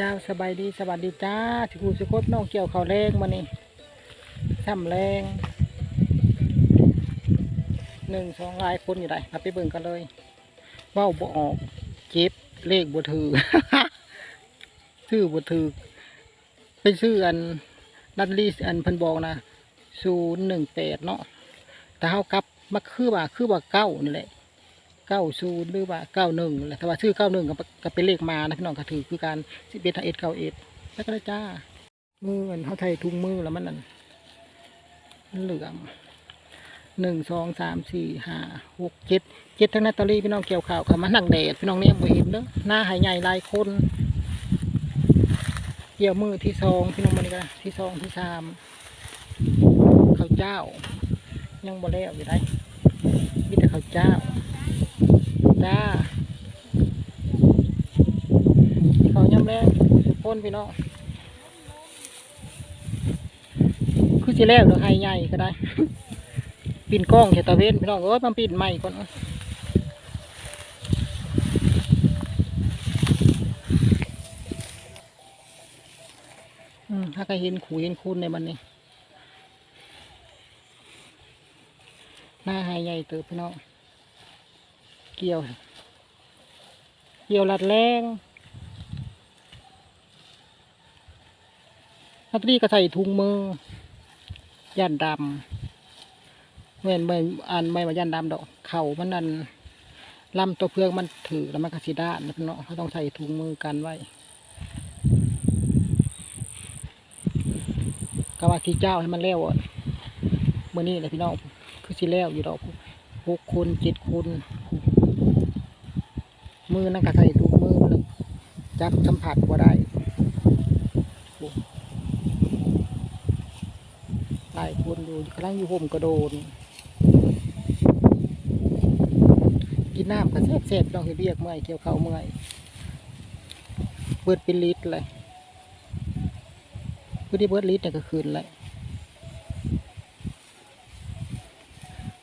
เจ้าสบายดีสวัสดีจ้าสิกูสิโคตน้องเกี่ยวข้าวแรงมานี่ซ้ำแรงหนึ่งสองลายคนอยู่ได้มาไปเบิ่งกันเลยว้าบ่ออกเจ็บเลขบ่ถือชื่อบ่ถือไปชื่ออันนัดลีอันพิ่นบอกนะศูนย์หนึ่งแปดเนาะแต่เฮากลับมาคือว่าคือว่าเก้านี่แหละ เก้าศูนย์หรือว่าเก้าหนึ่งและแต่ว่าชื่อเก้าหนึ่งก็เป็นเลขมานะพี่น้องก็ถือคือการสิบเอ็ดเอ็ดเก้าเอ็ดแล้วก็ได้จ้ามืออันเขาไทยทุงมือแล้วมันนั่นเหลืองหนึ่งสองสามสี่ห้าหกเจ็ดเจ็ดทั้งนาตาลีพี่น้องเกี่ยวข่าวค่ะมานั่งแดดพี่น้องเนี่ยบ่เห็นเด้อหน้าหายใหญ่ลายคนเกี่ยวมือที่สองพี่น้องมันนี่ก็ที่สองที่สามข้าวเจ้า ยังบ่แล้วอยู่ได้มีแต่ข้าวเจ้า จ้าเขาย่ำแรงสุพนพี่น้องคือสิแล้วเดี๋ยวให้ใหญ่ก็ได้ ปิ่นกล้องเขตตะเวนพี่น้องเอ้ยมันปิ่นใหม่ก่อนถ้าใครเห็นขู่เห็นคุณในมันนี้หน้าให้ใหญ่เติบพี่น้อง เกี่ยว เกี่ยวลัดแรงนัตรีก็ใส่ถุงมือย่านดำเว้นไม่อันไม่ว่าย่านดำดอก เข่ามันนั่นลำตัวเพืองมันถือแล้วมันก็สีด้านนะพี่น้องเขาต้องใส่ถุงมือกันไว้ก็ว่าที่เจ้าให้มันแล้วอะเมื่อนี้แหละพี่น้องคือสิแล้วอยู่ดอกหกคนเจ็ดคน มือนั่นก็ใส่ถุงมือเลยจับสัมผัสว่าได้โอ้หลายคนอยู่กำลังอยู่ห่มกระโดน กินน้ำก็แซ่บๆต้องให้เรียกเมื่อยเกี่ยวเขาเมื่อยเบิดเป็นลิตรเลยเพื่อที่เบิดลิตรเนี่ยก็คืนเลย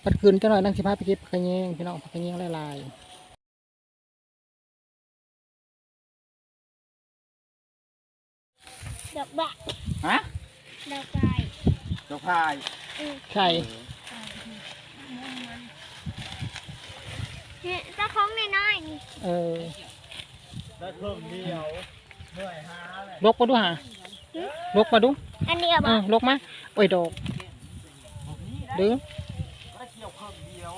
ปัดคืนจ้าหน่อยนั่งสิพาไปเก็บผักกระเยงพี่น้องผักกระเยงลายๆ ดอกบักฮะดอกไก่ดอกพายใช่เนี่ยเจ้าของน้อยๆนี่เออได้เพิ่มเดียวเมื่อยหาเลยลกมาดูฮะลกมาดูอันเดียวเอบ่อลกมาโอ้ยดอกดึงได้เกี่ยวเพิ่มเดียว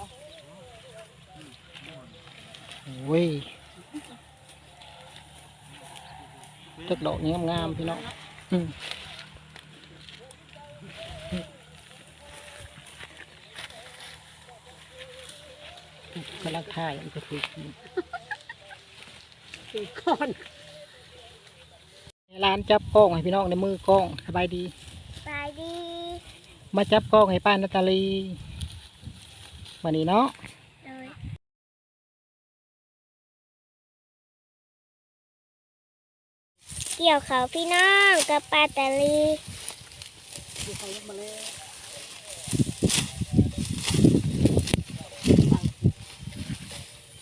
โอ้ยจักดอกนี้งามๆพี่น้องอืม กำลังถ่ายอันก็คือก้อนร้านจับกล้องให้พี่น้องในมือกล้องสบายดีไปดี มาจับกล้องให้ป้านาตาลีวันนี้เนาะ เกี่ยวเขาพี่น้องกับปลาตะลี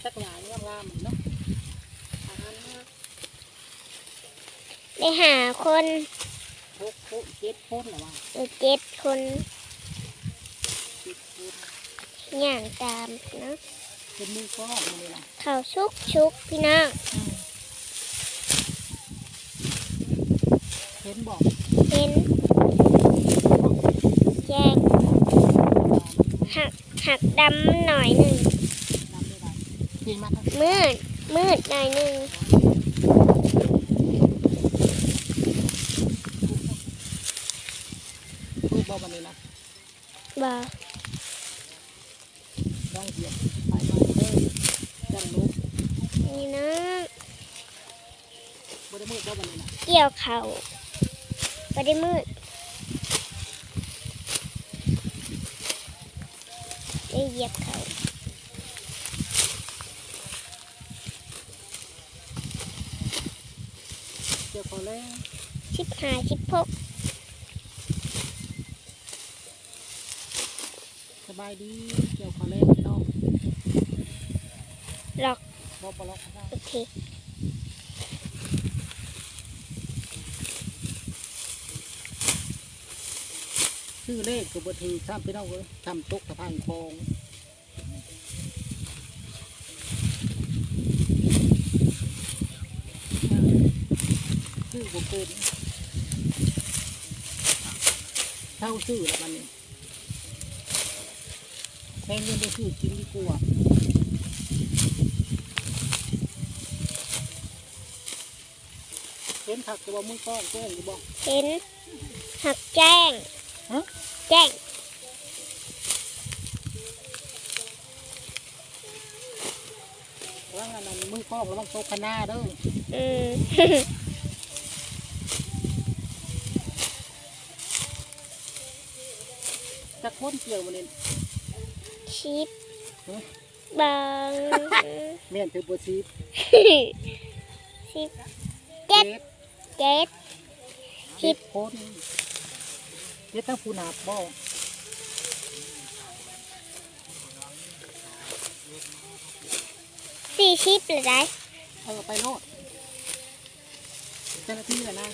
สักหงายงามๆเนาะได้หาคนเจ็ดคนหรือว่าเออเจ็ดคนย่างตามเนาะเป็นมือกล้อมาเลยนะเขาชุกชุกพี่น้อง เห็นบอกเห็นแจ้งหักหักดำหน่อยหนึ่งนำได้ไรยิงมาทั้งมืดมืดหน่อยหนึ่งรูปบ่วันนี้นะบ่ร่องเหยียบไปมาเด้อจันลุกนี่นะบ่ได้มืดบ่วันนี้นะเกี่ยวเขา ไม่ได้มืดได้เหยียบเขาเจ้าเขาแล้วชิบหายชิบพกสบายดีเจ้าเขาแล้วพี่น้องหลอกบ่ปลอกเขาได้ โอเค ชื่อเลขก็บ่ถือซ้ำพี่น้องเอ้ยซ้ำตกสะพานคลองชื่อบ่เป็นเท่าชื่อแล้วมันนี่แทงเงินไปซื้อกินดีกว่าเห็นผักตัวมือก้อนแจ้งอยู่บ่เห็นหักแจ้ง แจ้งว่างั้นนะมือก้อนระวังโตขนาเด้ออืมจะค้นเกี่ยวมันนี่ชิปฮะบางแม่นถือบัวซีฟชิปเจ็ดเจ็ดเจ็ดคน เจ็ดทั้งผู้นาบบ่สี่ชิปหรือไรเออไปโลดเจ้าหน้าที่เลยนะ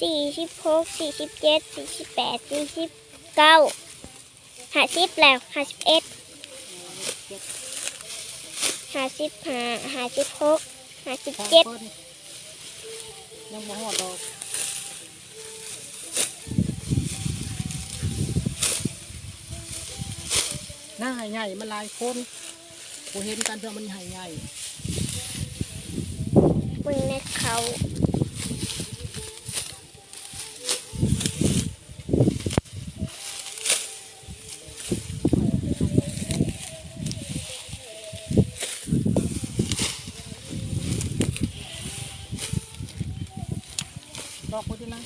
สี่สิบหกสี่สิบเจ็ดสี่สิบแปดสี่สิบเก้าห้าสิบแล้วห้าสิบเอ็ดห้าสิบห้าห้าสิบหกห้าสิบสามเจ็ดคนยังบ่ฮอดดอก หน้าใหญ่มันหลายคนกูเห็นกันเพื่อมันใหญ่ใหญ่มึงในเขาดอกคนที่นั่ง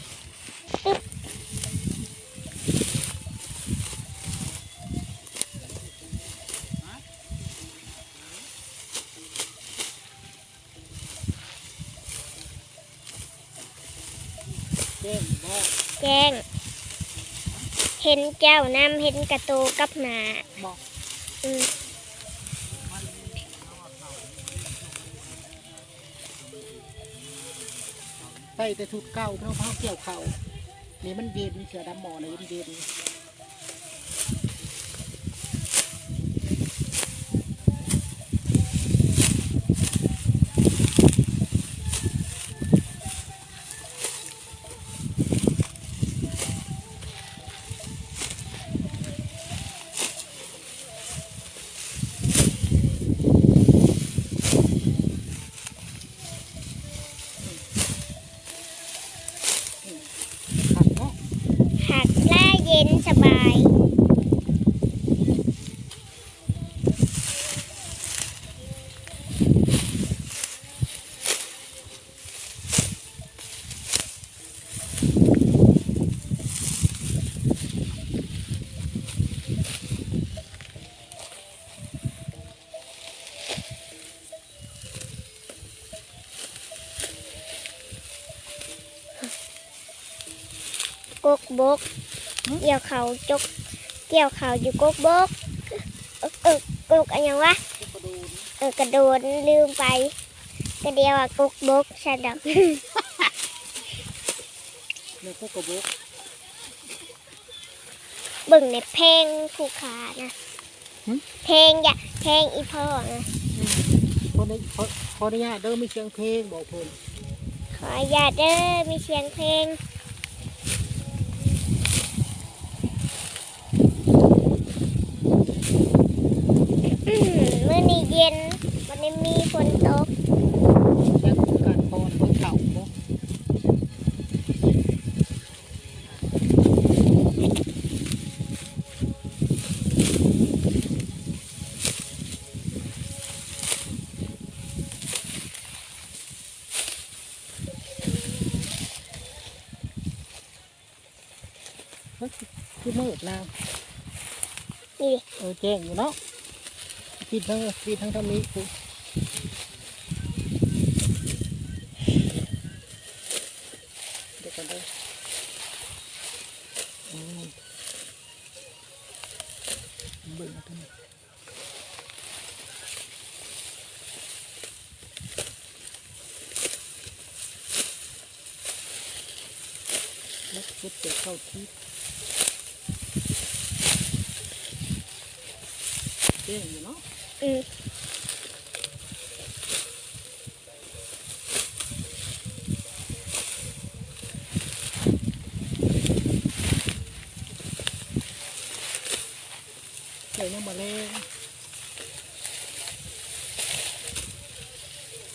เด้งบ่ แจ้ง เห็นเจ้านำเห็นกระตูกับหนาบอกอืมใส่แต่ชุดเก่าเพราะเขาเกี่ยวเขานี่มันเย็นเสือดำหมอนะเย็นเย็นขัดเนาะ หักล่าเย็นสบายกกบก เกี่ยวเขาจก เกี่ยวเขาอยู่กกบกเออเออกกอะไรวะกระดูนเออกระโดดลืมไปกระเดียวอะกกบกใช่ดอกในพวกกระบอกเบิ่งในเพลงผู้ขานะเพลงอย่าเพลงอีพ่อนะคนนี้ขอขออนุญาตเด้อมีเสียงเพลงบอกเพิ่นขออย่าตเด้อมีเสียงเพลง อื้อหือมื่อนี้เย็น วันนี้มีฝนตกเสียงการพอนขนเก่าบ่มันคือมืดแล้ว นี่เออแจ้งอยู่เนาะปิดทั้งปิดทั้งทางนี้คือเดี๋ยวกันเด้ออืมเบิ่งเอาตรงนี้แล้วก็เปิดเข้าที่ เจ๊งอยู่เนาะอืมเดี๋ยวนี้มาเลย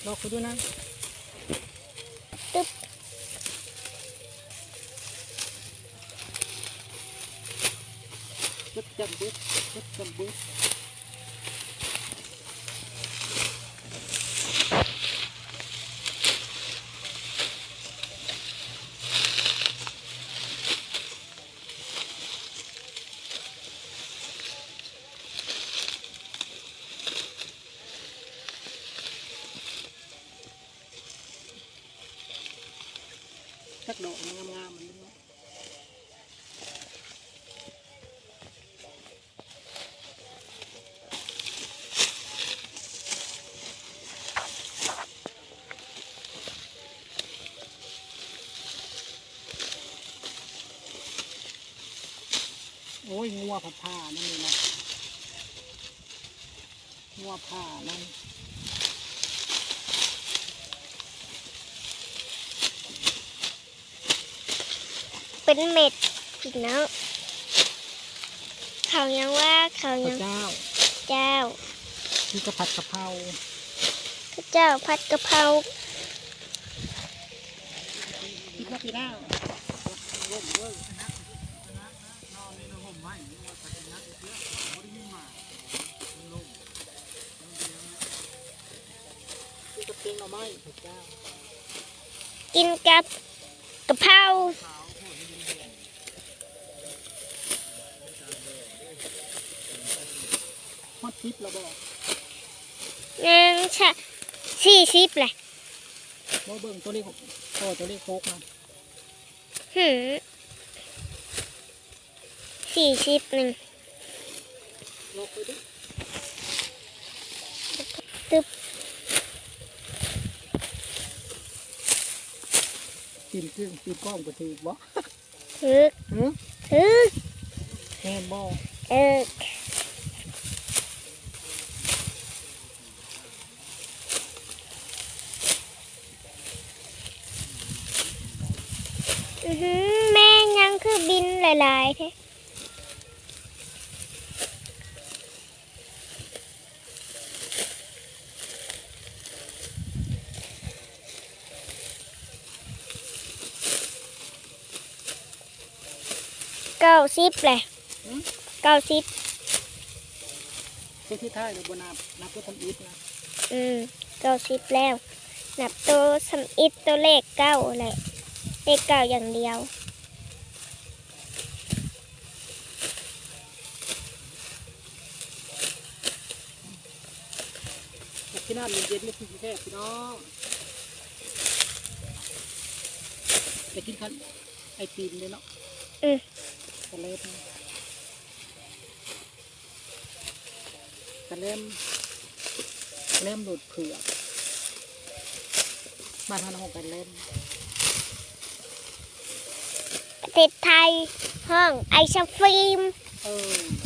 ลอกไปด้วยนะ ตึ๊บ จับจับเบ็ดจับจับเบ็ดสักดอก งามๆมันเนาะโอ้ยงัวผัดผ้านั่นนี่นะงัวผ้านั่น เป็นเม็ดพี่น้องเขายังว่าเขาพยัระงเจ้า เจ้าที่กระผัดกะเพราพระเจ้าผัดกะเพราที่กระปีหน้าที่กระเปียงหน่อไม้พระเจ้ากินกับกะเพรา ฮอดซิปเราบอกหนึ่งชะสี่สิบแหละว่าเบิ่งตัวเลขโอ้ตัวเลขโคกนะหืมสี่สิบหนึ่งลอกไปดิตึ๊บตีนกึ่งตีนกล้องก็ถือบ่ฮึกหือฮึกแม่นบ่เอออือหือแม่ยังคือ บินหลายๆแท้เก้าสิบเลยเก้าสิบเป็นที่ท้ายเราบนับนับก็ทำอิฐนะอืมเก้าสิบแล้ว นับตัวสำอิดตัวเลขเก้าแหละเลขเก้าอย่างเดียว แต่ที่น้ำเย็นๆนี่คือแค่พี่น้องจะกินคันไอติมเลยเนาะเอืมกระเล็มกระเล็มกระเล็มหลุดเผือกบ้านท่านห้องกระเล็มประเทศไทยห้องไอศฟรีมเออ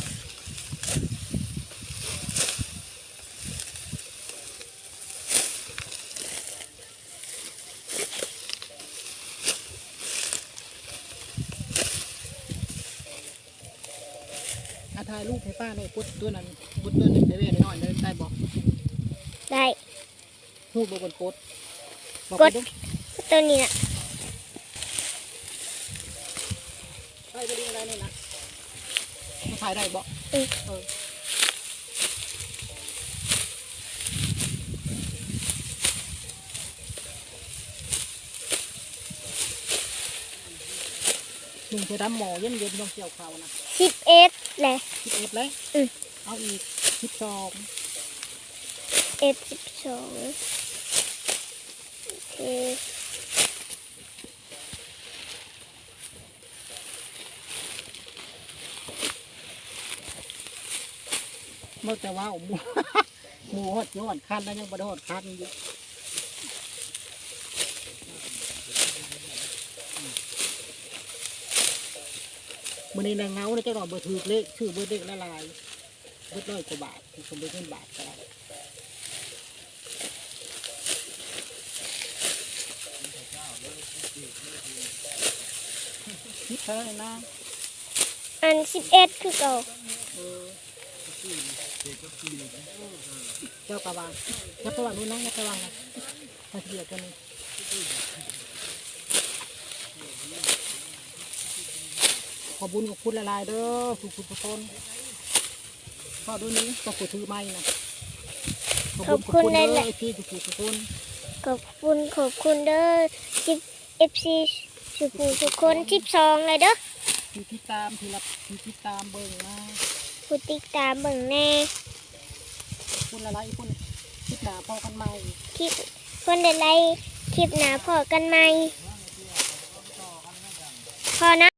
ถ่ายรูปให้ป้าเนี่ยกดตัวนั้นกดตัวหนึ่งได้เว้ยน้อยได้ได้บอกได้รูปบนกดบอกกไปดดูตัวนี้นะใช่ไปดูอะไรนี่นะถ่ายได้บอกอืมเออลุงจะดำหมอเย็นเย็นๆต้องเกี่ยวเขาวนะสิบเอ็ด แหละสิบเอ็ดเลยอืมเอาอีกสิบสองเอ็ดสิบสองโอเคเมื่อแต่ว่าหมูหมูหดยอดคันแล้วยังบไดหดคันอยู่ มันนี้นางเงาเลยเจ้าหน่อยเบอร์ถือเลขชื่อเบอร์เด็กละลายเบิดร้อยกว่าบาทที่ผมไปเงินบาทก็ได้คิดเท่าไหร่นะอันสิบเอ็ดคือเก่าเจ้ากระวางเจ้ากระวางนู้นนะเจ้ากระวางนะมาเทียบกันนี่ ขอบุญกับคุณละลายๆเด้อสุขุทุกคนก็ดูนี้ก็กูถือไม้นะขอบคุณเด้อพี่สุขุทุกคนขอบคุณขอบคุณเด้อสิบเอฟซีสุภูทุกคนสิบสองเลยเด้อที่ติดตามที่รับที่ติดตามเบิ่งนะผู้ติดตามเบิ่งแน่คุณละลายคุณคิดหนาพอกันใหม่คลิปคนใดไลค์คลิปหนาพอกันไหมพอนะ